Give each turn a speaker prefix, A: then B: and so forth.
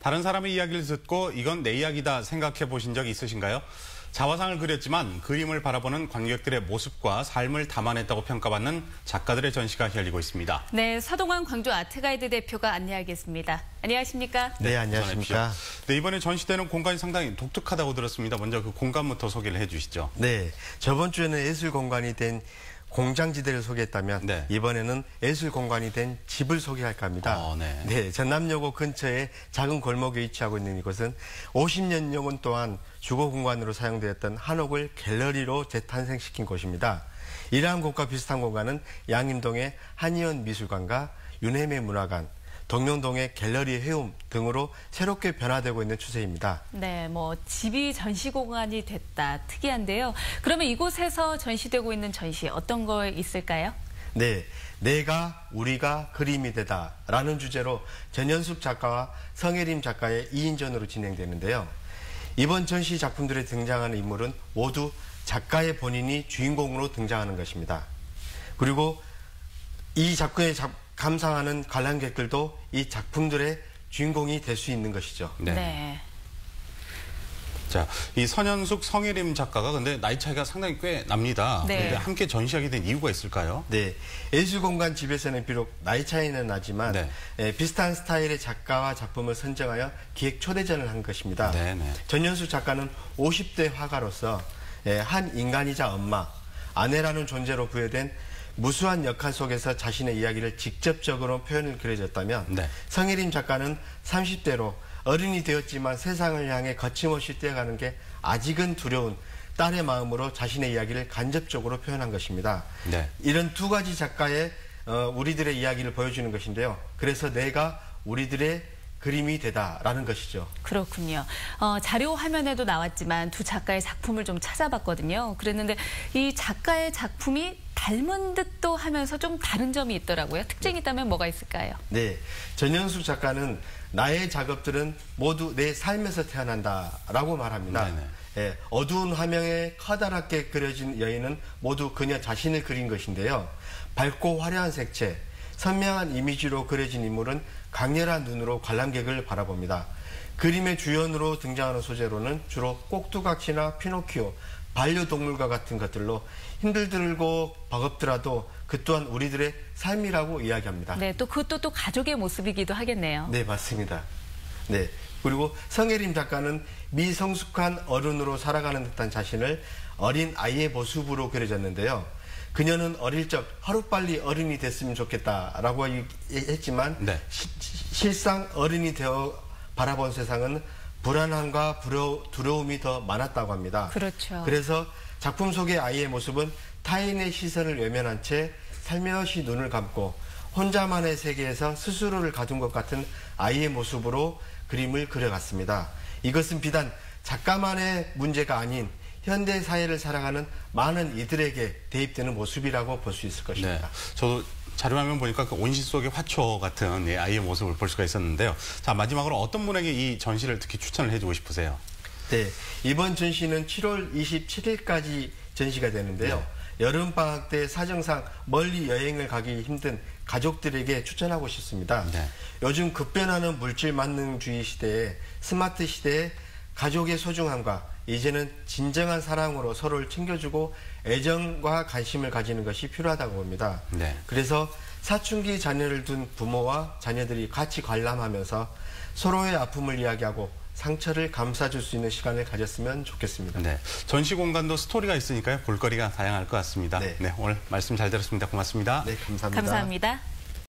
A: 다른 사람의 이야기를 듣고 이건 내 이야기다 생각해 보신 적 있으신가요? 자화상을 그렸지만 그림을 바라보는 관객들의 모습과 삶을 담아냈다고 평가받는 작가들의 전시가 열리고 있습니다.
B: 네, 서동환 광주 아트가이드 대표가 안내하겠습니다. 안녕하십니까?
C: 네, 안녕하십니까.
A: 네, 이번에 전시되는 공간이 상당히 독특하다고 들었습니다. 먼저 그 공간부터 소개를 해 주시죠.
C: 네, 저번 주에는 예술 공간이 된 공장지대를 소개했다면
A: 네.
C: 이번에는 예술 공간이 된 집을 소개할까 합니다.
A: 어, 네.
C: 전남여고 근처에 작은 골목에 위치하고 있는 이곳은 50년여 동안 주거 공간으로 사용되었던 한옥을 갤러리로 재탄생시킨 곳입니다. 이러한 곳과 비슷한 공간은 양림동의 한의원 미술관과 윤해매 문화관, 동명동의 갤러리 해움 등으로 새롭게 변화되고 있는 추세입니다.
B: 네, 뭐 집이 전시 공간이 됐다. 특이한데요. 그러면 이곳에서 전시되고 있는 전시 어떤 거 있을까요?
C: 네, 내가 우리가 그림이 되다 라는 주제로 전현숙 작가와 성혜림 작가의 2인전으로 진행되는데요. 이번 전시 작품들에 등장하는 인물은 모두 작가의 본인이 주인공으로 등장하는 것입니다. 그리고 이 작품의 작, 감상하는 관람객들도 이 작품들의 주인공이 될 수 있는 것이죠.
A: 네. 자, 이 선현숙 성혜림 작가가 근데 나이 차이가 상당히 꽤 납니다.
B: 네.
A: 근데 함께 전시하게 된 이유가 있을까요?
C: 네, 예술 공간 집에서는 비록 나이 차이는 나지만
A: 네.
C: 에, 비슷한 스타일의 작가와 작품을 선정하여 기획 초대전을 한 것입니다.
A: 네, 네.
C: 전현수 작가는 50대 화가로서 에, 한 인간이자 엄마, 아내라는 존재로 부여된 무수한 역할 속에서 자신의 이야기를 직접적으로 표현을 그려졌다면
A: 네.
C: 성혜림 작가는 30대로 어른이 되었지만 세상을 향해 거침없이 뛰어가는 게 아직은 두려운 딸의 마음으로 자신의 이야기를 간접적으로 표현한 것입니다.
A: 네.
C: 이런 두 가지 작가의 어, 우리들의 이야기를 보여주는 것인데요. 그래서 내가 우리들의 그림이 되다라는 것이죠.
B: 그렇군요. 어, 자료 화면에도 나왔지만 두 작가의 작품을 좀 찾아봤거든요. 그랬는데 이 작가의 작품이 닮은 듯도 하면서 좀 다른 점이 있더라고요. 특징이 있다면 뭐가 있을까요?
C: 네. 전현숙 작가는 나의 작업들은 모두 내 삶에서 태어난다라고 말합니다.
A: 네네.
C: 예, 어두운 화면에 커다랗게 그려진 여인은 모두 그녀 자신을 그린 것인데요. 밝고 화려한 색채, 선명한 이미지로 그려진 인물은 강렬한 눈으로 관람객을 바라봅니다. 그림의 주연으로 등장하는 소재로는 주로 꼭두각시나 피노키오, 반려동물과 같은 것들로 힘들들고 버겁더라도 그 또한 우리들의 삶이라고 이야기합니다.
B: 네, 또 그것도 또 가족의 모습이기도 하겠네요.
C: 네, 맞습니다. 네. 그리고 성혜림 작가는 미성숙한 어른으로 살아가는 듯한 자신을 어린 아이의 모습으로 그려졌는데요. 그녀는 어릴 적 하루빨리 어른이 됐으면 좋겠다라고 이- 했지만
A: 네.
C: 시- 실상 어른이 되어 바라본 세상은 불안함과 부러, 두려움이 더 많았다고 합니다.
B: 그렇죠.
C: 그래서 작품 속의 아이의 모습은 타인의 시선을 외면한 채 살며시 눈을 감고 혼자만의 세계에서 스스로를 가둔 것 같은 아이의 모습으로 그림을 그려갔습니다. 이것은 비단 작가만의 문제가 아닌 현대 사회를 살아가는 많은 이들에게 대입되는 모습이라고 볼 수 있을
A: 네.
C: 것입니다.
A: 저도 자료화면 보니까 그 온실 속의 화초 같은 예, 아이의 모습을 볼 수가 있었는데요. 자, 마지막으로 어떤 분에게 이 전시를 특히 추천을 해주고 싶으세요?
C: 네, 이번 전시는 7월 27일까지 전시가 되는데요.
A: 네.
C: 여름 방학 때 사정상 멀리 여행을 가기 힘든 가족들에게 추천하고 싶습니다.
A: 네.
C: 요즘 급변하는 물질 만능주의 시대에 스마트 시대에 가족의 소중함과 이제는 진정한 사랑으로 서로를 챙겨주고 애정과 관심을 가지는 것이 필요하다고 봅니다.
A: 네.
C: 그래서 사춘기 자녀를 둔 부모와 자녀들이 같이 관람하면서 서로의 아픔을 이야기하고 상처를 감싸줄 수 있는 시간을 가졌으면 좋겠습니다.
A: 네. 전시 공간도 스토리가 있으니까요. 볼거리가 다양할 것 같습니다.
C: 네.
A: 네. 오늘 말씀 잘 들었습니다. 고맙습니다.
C: 네, 감사합니다.
B: 감사합니다.